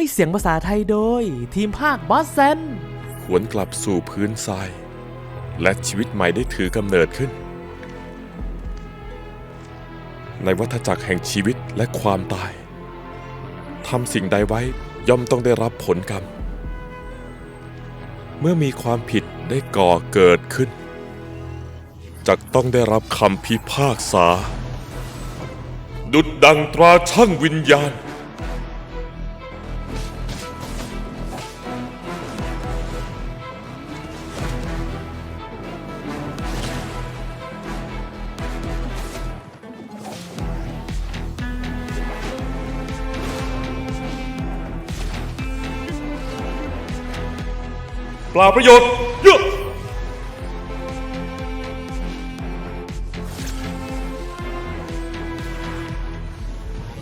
ให้เสียงภาษาไทยโดย ทีมภาคบอสเซนหวนกลับสู่พื้นทราย และชีวิตใหม่ได้ถือกำเนิดขึ้น ในวัฏจักรแห่งชีวิตและความตายทำสิ่งใดไว้ย่อมต้องได้รับผลกรรม เมื่อมีความผิดได้ก่อเกิดขึ้นจักต้องได้รับคำพิพากษา ดุดดังตราช่างวิญญาณ ล่าประโยชน์เยอะ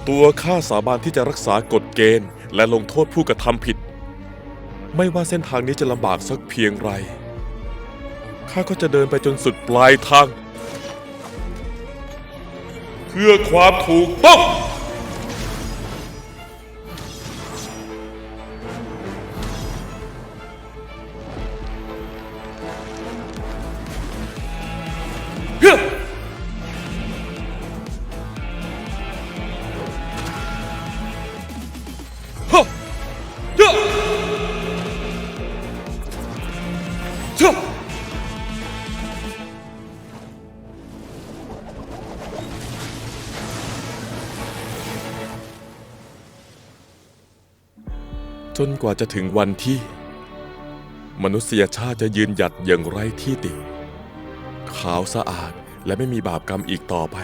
ตัวข้าสาบานที่จะรักษากฎเกณฑ์ และลงโทษผู้กระทำผิด ไม่ว่าเส้นทางนี้จะลำบากสักเพียงไร ข้าก็จะเดินไปจนสุดปลายทาง เพื่อความถูกต้อง จนกว่าจะถึงวันที่ มนุษยชาติจะยืนหยัดอย่างไร้ที่ติ ขาวสะอาดและไม่มีบาปกรรมอีกต่อไป